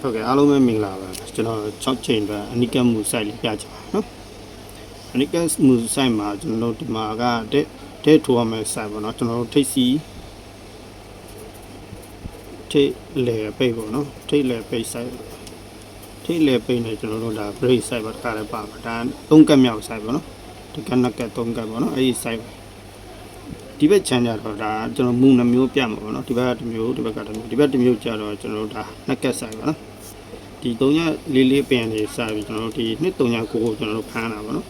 ဟုတ်ကဲ့အားလုံးပဲမင်္ဂလာပါကျွန်တော်6ချိန်အတွက်အနိကမှု site လေးပြချင်ပါနော်အနိကမှု site မှာကျွန်တော်တို့ဒီမှာကတဲ့တဲ့ထိုးရမယ့် site ပေါ့နော်ကျွန်တော်တို့ထိတ်စီထိတ်လေပိတ်ပေါ့နော်ထိတ်လေပိတ် site ထိတ်လေပိတ်နေကျွန်တော်တို့ဒါ break site ပါတခါလည်းပါမှာဒါ3ကက်မြောက် site ပေါ့နော်ဒီကနက်ကက်3ကက်ပေါ့နော်အဲ့ဒီ site ဒီဘက်ချမ်းကြတော့ဒါကျွန်တော်မူနှမျိုးပြမှာပေါ့နော်ဒီဘက်ကတစ်မျိုးဒီဘက်ကတစ်မျိုးဒီဘက်တစ်မျိုးကြတော့ကျွန်တော်တို့ဒါနက်ကက်ဆိုင်ပါနော် ဒီ3ညလေးလေးပင်လေးစပြီးကျွန်တော်တို့ဒီနှစ်3ညကိုကိုကျွန်တော်တို့ဖမ်းတာပေါ့နော်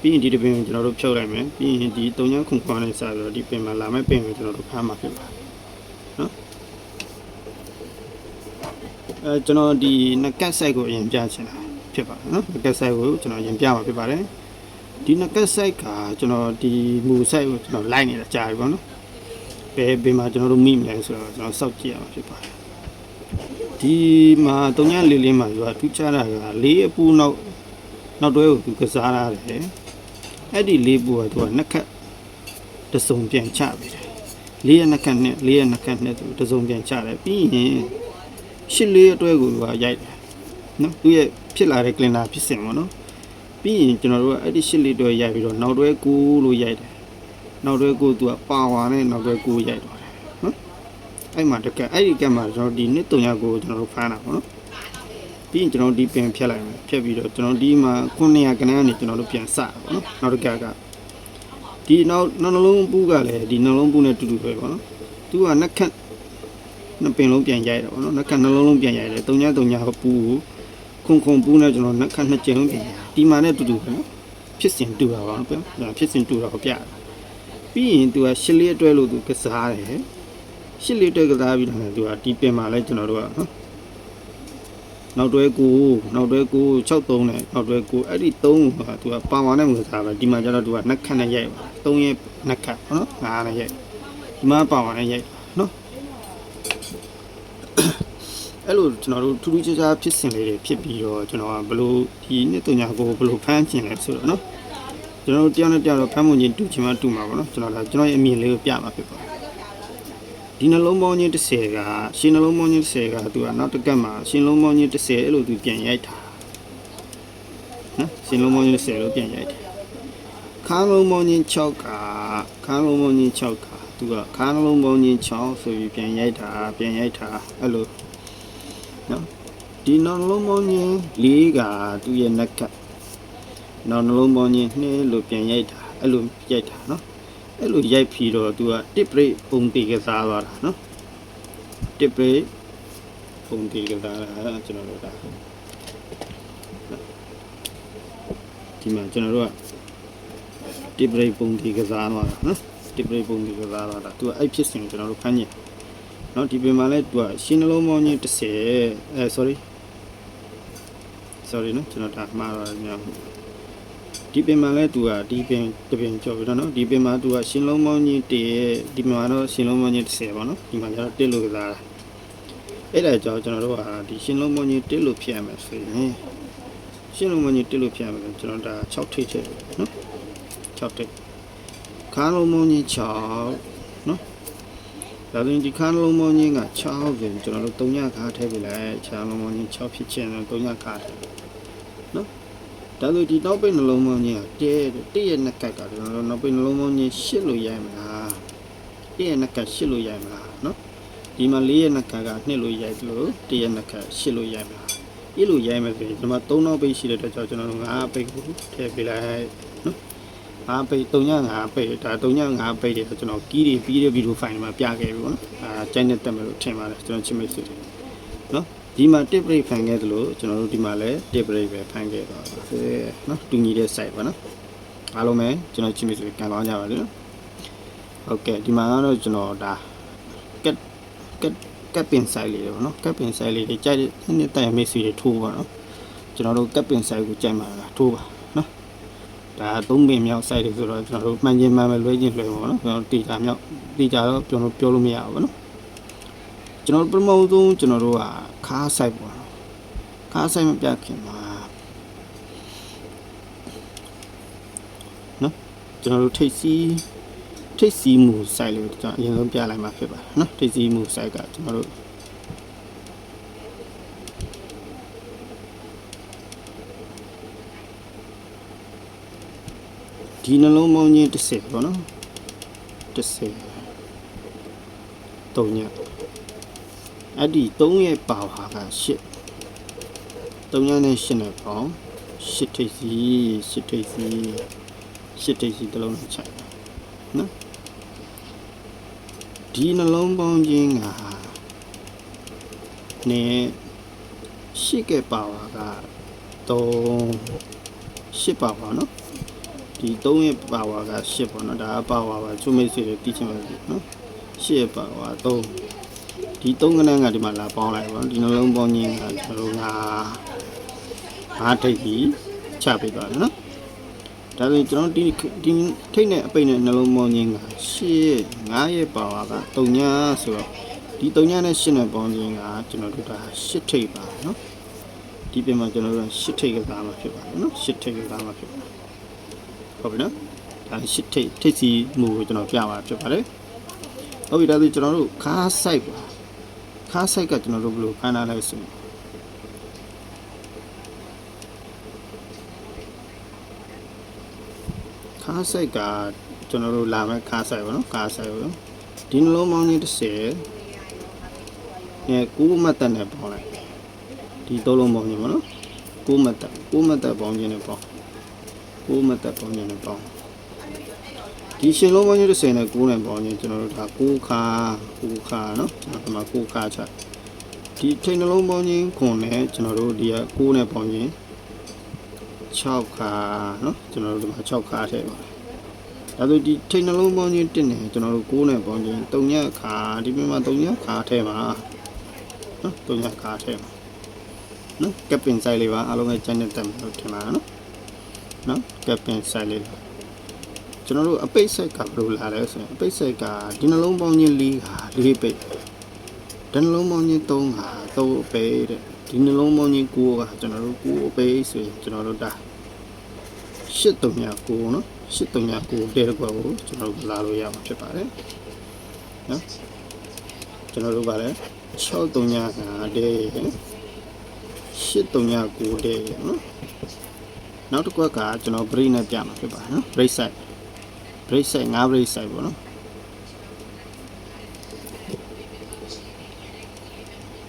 ပြီးရင်ဒီတစ်ပင်ကိုကျွန်တော်တို့ဖြုတ်လိုက်မယ်ပြီးရင်ဒီ3ညခုခွန်လေးစပြီးတော့ဒီပင်မှာလာမယ့်ပင်ကိုကျွန်တော်တို့ဖမ်းမှာဖြစ်ပါတယ်နော်အဲကျွန်တော်ဒီနက်ကက်ဆိုင်ကိုအရင်ပြချင်တာဖြစ်ပါတယ်နော်နက်ကက်ဆိုင်ကိုကျွန်တော်အရင်ပြမှာဖြစ်ပါတယ်ဒီနကက်ဆိုင်ကကျွန်တော်ဒီမူဆိုင်ကိုကျွန်တော်လိုက်နေတာကြာပြီပေါ့နော်ဘယ်ဘယ်မှာကျွန်တော်တို့မိမလဲဆိုတော့ကျွန်တော်စောင့်ကြည့်ရမှာဖြစ်ပါတယ် ဒီမှာတုံညာလေးလေးမှာယူအထူးခြားတာကလေးအပူနောက်နောက်တွဲကိုသူကစားရတယ်အဲ့ဒီလေးပူကသူကနက်ခတ်တစုံပြန်ချပြီတယ်လေးရနက်ခတ်နဲ့လေးရနက်ခတ်နဲ့သူတစုံပြန်ချတယ်ပြီးရင်ရှစ်လေးအတွဲကိုသူကရိုက်တယ်နော်သူရဲ့ဖြစ်လာတဲ့ကလင်နာဖြစ်စဉ်ပေါ့နော်ပြီးရင်ကျွန်တော်တို့ကအဲ့ဒီရှစ်လီတွဲရိုက်ပြီးတော့နောက်တွဲကူလို့ရိုက်တယ်နောက်တွဲကူသူကပါဝါနဲ့နောက်တွဲကူရိုက်တော့တယ်နော် အဲ့မှာတကက်အဲ့ဒီကက်မှာကျွန်တော်ဒီနှစ်တုံညာကိုကျွန်တော်တို့ဖမ်းတာပေါ့နော်ပြီးရင်ကျွန်တော်ဒီပင်ဖြတ်လိုက်မယ်ဖြတ်ပြီးတော့ကျွန်တော်ဒီမှာ900ကနန်းနေကျွန်တော်တို့ပြန်စတာပေါ့နော်နောက်တကက်ကဒီနောက်နှလုံးပူးကလည်းဒီနှလုံးပူးနဲ့တူတူပဲပေါ့နော်သူကနှက်ခတ်နှစ်ပင်လုံးပြန်ရိုက်တာပေါ့နော်နှက်ခတ်နှလုံးလုံးပြန်ရိုက်တယ်တုံညာတုံညာပူးကိုခုံခုံပူးနဲ့ကျွန်တော်နှက်ခတ်နှစ်ကျင်းလုံးပြင်ဒီမှာနဲ့တူတူပဲနော်ဖြစ်စဉ်တူတာပါနော်ဗျာဖြစ်စဉ်တူတာကိုပြတာပြီးရင်သူကရှစ်လေးအတွဲလို့သူကစားတယ် ရှစ်လေးအတွဲကစားပြီးတော့သူကဒီပင်မှာလဲကျွန်တော်တို့ကနော်နောက်တွဲကိုနောက်တွဲကို63နဲ့နောက်တွဲကိုအဲ့ဒီ3ကိုကသူကပါဝါနဲ့မကစားပဲဒီမှာကျတော့သူကနှက်ခတ်နဲ့ရိုက်ပါ3ရဲ့နှက်ခတ်နော်ငါးနဲ့ရိုက်ဒီမှာပါဝါနဲ့ရိုက်နော်အဲ့လိုကျွန်တော်တို့ထူးထူးခြားခြားဖြစ်စဉ်လေးတွေဖြစ်ပြီးတော့ကျွန်တော်ကဘလို့ဒီနှစ်တုံညာကိုဘလို့ဖမ်းကျင်လဲဆိုတော့နော်ကျွန်တော်တို့တယောက်နဲ့တယောက်တော့ဖမ်းမှုချင်းတူချင်မှတူမှာပေါ့နော်ကျွန်တော်ကကျွန်တော်ရဲ့အမြင်လေးကိုပြမှာဖြစ်ပါတယ် ဒီနှလုံးပေါင်းချင်း30ကရှင်နှလုံးပေါင်းချင်း30ကသူကနောက်တစ်ကက်မှာရှင်လုံးပေါင်းချင်း30အဲ့လိုသူပြန်ရိုက်တာနော်ရှင်လုံးပေါင်းချင်း30လို့ပြန်ရိုက်တယ်ခါလုံးပေါင်းချင်း6ကခါလုံးပေါင်းချင်း6ကသူကခါလုံးပေါင်းချင်း6ဆိုပြီးပြန်ရိုက်တာပြန်ရိုက်တာအဲ့လိုနော်ဒီနောင်နှလုံးပေါင်းချင်းလေးကသူ့ရဲ့နက်ကပ်နောင်နှလုံးပေါင်းချင်းနှဲလို့ပြန်ရိုက်တာအဲ့လိုရိုက်တာနော် အဲ့လိုရိုက်ပြီးတော့သူကတစ်ပရိပုံတီကစားသွားတာနော်တစ်ပရိပုံတီကစားတာအဲ့ဒါကျွန်တော်တို့ကဒီမှာကျွန်တော်တို့ကတစ်ပရိပုံတီကစားသွားတာနော်တစ်ပရိပုံတီကစားသွားတာသူကအဲ့ဖြစ်စဉ်ကိုကျွန်တော်တို့ဖမ်းကြည့်နော်ဒီပင်မှာလဲသူကရှင်းနှလုံးပေါင်းကြီး30အဲ sorry sorry နော်ကျွန်တော်ဒါမှားတော့ညောင်း ဒီပင်မှာလဲသူကဒီပင်တပင်ကြော်ပြီးတော့နော်ဒီပင်မှာသူကရှင်လုံးမောင်းကြီးတရဲ့ဒီမှာတော့ရှင်လုံးမောင်းကြီး10ပေါ့နော်ဒီမှာကျတော့တက်လို့လာအဲ့ဒါကြောင့်ကျွန်တော်တို့ကဒီရှင်လုံးမောင်းကြီးတက်လို့ဖြစ်ရမယ်ဆိုရင်ရှင်လုံးမောင်းကြီးတက်လို့ဖြစ်ရမယ်ကျွန်တော်ဒါ6ထိပ်ချက်နော်6ထိပ်ခန်းလုံးမောင်းကြီး6နော်ဒါဆိုရင်ဒီခန်းလုံးမောင်းကြီးက6ဆိုရင်ကျွန်တော်တို့3ညခါထည့်ပြလိုက်ခန်းလုံးမောင်းကြီး6ဖြစ်ချင်တော့3ညခါထည့် ဒါဆိုဒီနောက်ပိတ်နှလုံးမောင်းချင်းကတဲတည့်ရဲ့နှက်ကတ်ကကျွန်တော်တို့နောက်ပိတ်နှလုံးမောင်းချင်းရှစ်လို့ရိုက်မလားတည့်ရဲ့နှက်ကတ်ရှစ်လို့ရိုက်မလားနော်ဒီမှာ၄ရဲ့နှက်ကတ်ကနှစ်လို့ရိုက်တယ်လို့တည့်ရဲ့နှက်ကတ်ရှစ်လို့ရိုက်မလားအဲ့လိုရိုက်မယ်ဆိုရင်ကျွန်တော်3နောက်ပိတ်ရှိတဲ့အတွက်ကြောင့်ကျွန်တော်တို့5ပိတ်ကိုထည့်ပြလိုက်နော်ငါပိတ်3ညငါပိတ်ဒါ3ညငါပိတ်တယ်ဆိုကျွန်တော်ကီးတွေပြီးတဲ့ဗီဒီယိုဖိုင်တွေမှာပြခဲ့ပြီပေါ့နော်အာကျိုင်းနဲ့တက်မယ်လို့ထင်ပါတယ်ကျွန်တော်ချစ်မိတ်ဆွေတွေနော် ဒီမှာ tip break ဖန်ခဲ့သလိုကျွန်တော်တို့ဒီမှာလည်း tip break ပဲဖန်ခဲ့ပါပါနော်တူညီတဲ့ site ပါနော်အားလုံးပဲကျွန်တော်ချစ်မိတ်ဆွေကန်ကောင်းကြပါလေနော်ဟုတ်ကဲ့ဒီမှာကတော့ကျွန်တော်ဒါကက်ကက်ကက်ပင် site လေးတွေပေါ့နော်ကက်ပင် site လေးတွေကြိုက်တဲ့နှစ်တိုင်မိတ်ဆွေတွေထိုးပါနော်ကျွန်တော်တို့ကက်ပင် site ကိုကြိုက်မှာလားထိုးပါနော်ဒါသုံးပင်မြောက် site တွေဆိုတော့ကျွန်တော်တို့မှန်ချင်းမှန်ပဲလွဲချင်းလွဲပါတော့ကျွန်တော်တီတာမြောက်တီတာတော့ကျွန်တော်ပြောလို့မရဘူးဗောနော် ကျွန်တော်ပထမဆုံးကျွန်တော်တို့ကခါးဆိုင်ပေါ့နော်ခါးဆိုင်မပြခင်မှာနော်ကျွန်တော်တို့ထိတ်စီးထိတ်စီးမှုဆိုင်လို့ကျွန်တော်အရင်ဆုံးပြလိုက်မှာဖြစ်ပါတယ်နော်ထိတ်စီးမှုဆိုင်ကကျွန်တော်တို့ဒီနှလုံးပေါင်းချင်း10ပေါ့နော်10 3ည အဲ့ဒီ3ရဲ့ပါဝါက8 3ညနဲ့8နဲ့ပေါင်း8ထိပ်စီ8ထိပ်စီ8ထိပ်စီတစ်လုံးနဲ့ချက်နော်ဒီနှလုံးပေါင်းချင်းကနဲ့8ကပါဝါက3 8ပါဝါနော်ဒီ3ရဲ့ပါဝါက8ပေါ့နော်ဒါကပါဝါပါချုံမိတ်စေတွေတီးချင်ပါပြီနော်8ရဲ့ပါဝါ3 ဒီ3ကနန်းကဒီမှာလာပေါင်းလိုက်ပါနော်ဒီနှလုံးပေါင်းချင်းကကျွန်တော်တို့ငါငါထိပ်ပြီးချပေးပါနော်ဒါဆိုရင်ကျွန်တော်ဒီဒီထိပ်နဲ့အပိတ်နဲ့နှလုံးပေါင်းချင်းက8 9ရဲ့ပါဝါက3ညဆိုတော့ဒီ3ညနဲ့8နဲ့ပေါင်းချင်းကကျွန်တော်တို့ဒါ8ထိပ်ပါနော်ဒီပြင်မှာကျွန်တော်တို့8ထိပ်ကစားမှာဖြစ်ပါတယ်နော်8ထိပ်ကစားမှာဖြစ်ပါတယ်ဟုတ်ပြီနော်ဒါ8ထိပ်ထိပ်စီမူကိုကျွန်တော်ပြပါဖြစ်ပါတယ်ဟုတ်ပြီဒါဆိုကျွန်တော်တို့ခါးဆိုင်ပါ ခါးဆိုင်ကကျွန်တော်တို့ဘယ်လိုခန်းထားလိုက်ဆိုရင်ခါးဆိုင်ကကျွန်တော်တို့လာမဲ့ခါးဆိုင်ပါနော်ခါးဆိုင်ပါနော်ဒီနှလုံးပေါင်းကြီး30အဲ9မှတ်တက်နဲ့ပေါင်းလိုက်ဒီသုံးလုံးပေါင်းကြီးပါနော်9မှတ်တက်9မှတ်တက်ပေါင်းခြင်းနဲ့ပေါင်း9မှတ်တက်ပေါင်းခြင်းနဲ့ပေါင်း ဒီရှင်လုံးပေါင်းကြီး30နဲ့9နဲ့ပေါင်းခြင်းကျွန်တော်တို့ဒါ9ခါ9ခါနော်ကျွန်တော်ဒီမှာ9ခါချဒီထိန်နှလုံးပေါင်းခြင်းခွန်နဲ့ကျွန်တော်တို့ဒီက9နဲ့ပေါင်းခြင်း6ခါနော်ကျွန်တော်တို့ဒီမှာ6ခါထည့်ပါတယ်ဒါဆိုဒီထိန်နှလုံးပေါင်းခြင်း1နဲ့ကျွန်တော်တို့9နဲ့ပေါင်းခြင်း3ညခါဒီပြင်မှာ3ညခါထည့်ပါနော်3ညခါထည့်ပါနော်ကပ်ပင်ဆိုင်လေးပါအားလုံးပဲကျန်တဲ့တက်မယ်လို့ထင်ပါနော်နော်ကပ်ပင်ဆိုင်လေး ကျွန်တော်တို့အပိတ်ဆက်ကဘယ်လိုလာလဲဆိုရင်အပိတ်ဆက်ကဒီနှလုံးပေါင်းခြင်း၄ဟာ၄ပိတ်ဒီနှလုံးပေါင်းခြင်း၃ဟာ၃အပိတ်တဲ့ဒီနှလုံးပေါင်းခြင်း9ကကျွန်တော်တို့9အပိတ်ဆိုရင်ကျွန်တော်တို့ဒါ8 3ည9နော်8 3ည9တဲ့ကွာကိုကျွန်တော်တို့လာလို့ရမှာဖြစ်ပါတယ်နော်ကျွန်တော်တို့ကလည်း6 3ည9တဲ့8399တဲ့နော်နောက်တစ်ခုကကျွန်တော် break နဲ့ပြမှာဖြစ်ပါတယ်နော် break side break side 5 break side ပေါ့နော်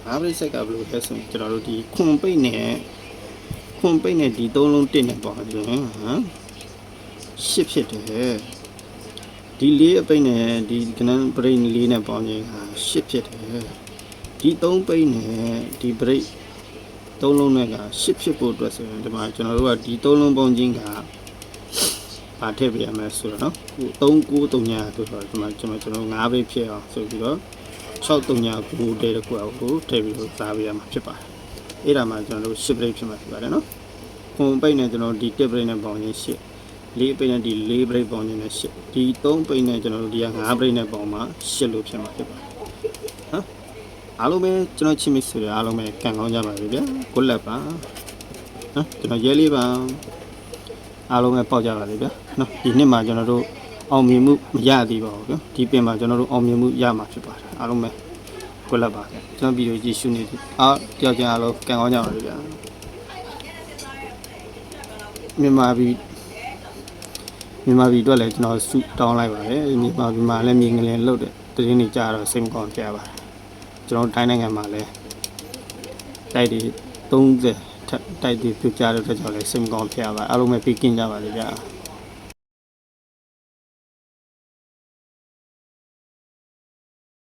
5 break side ကဘယ်လိုလဲဆိုရင်ကျွန်တော်တို့ဒီခွန်ပိတ်နဲ့ခွန်ပိတ်နဲ့ဒီသုံးလုံးတစ်နဲ့ပေါ့ဒီဟမ်ရှစ်ဖြစ်တယ်ဒီလေးအပိတ်နဲ့ဒီကနန်း break လေးနဲ့ပေါင်းခြင်းကရှစ်ဖြစ်တယ်ဒီသုံးပိတ်နဲ့ဒီ break သုံးလုံးနဲ့က10ဖြစ်ဖို့အတွက်ဆိုရင်ဒီမှာကျွန်တော်တို့ကဒီသုံးလုံးပေါင်းချင်းက ပါထည့်ပြရမယ်ဆိုတော့နော်3939ညာဆိုတော့ဒီမှာကျွန်တော်ကျွန်တော်9ပဲဖြစ်အောင်ဆိုပြီးတော့639တဲ့တခုအကိုထည့်ပြီးတော့စားပြရမှာဖြစ်ပါတယ်အဲ့ဒါမှကျွန်တော်တို့10ပြိဖြစ်မှာဖြစ်ပါတယ်နော်ခွန်ပိတ်နဲ့ကျွန်တော်ဒီ1ပြိနဲ့ပေါင်းချင်း10လေးပိတ်နဲ့ဒီလေးပိတ်ပေါင်းချင်းနဲ့10ဒီ3ပိတ်နဲ့ကျွန်တော်တို့ဒီက9ပိတ်နဲ့ပေါင်းမှ10လို့ဖြစ်မှာဖြစ်ပါတယ်နော်အားလုံးပဲကျွန်တော်ချစ်မိတ်ဆွေတွေအားလုံးပဲကံကောင်းကြပါစေဗျာကိုလက်ပါနော်ကျွန်တော်ရဲလေးပါ အားလုံးပဲပေါက်ကြပါစေဗျာနော်ဒီနှစ်မှာကျွန်တော်တို့အောင်မြင်မှုမရသေးပါဘူးဗျာဒီပင်မှာကျွန်တော်တို့အောင်မြင်မှုရမှာဖြစ်ပါတယ်အားလုံးပဲကိုလက်ပါဗျာကျွန်တော်ဗီဒီယိုကြည့်ရှုနေသည်အားတယောက်ချင်းအားလုံးကံကောင်းကြပါစေဗျာမြန်မာပြည်မြန်မာပြည်အတွက်လည်းကျွန်တော်ဆုတောင်းလိုက်ပါတယ်မြန်မာပြည်မှာလည်းမြေငလင်လှုပ်တဲ့တရင်တွေကြားတော့စိတ်မကောင်းကြပါဘူးကျွန်တော်တိုင်းနိုင်ငံမှာလည်းတိုက်တွေ30 ထက်တိုက်တွေပြကြတဲ့အတွက်ကြောင့်လည်းစိတ်မကောင်းဖြစ်ရပါအားလုံးပဲပြီးကင်းကြပါလေဗျာ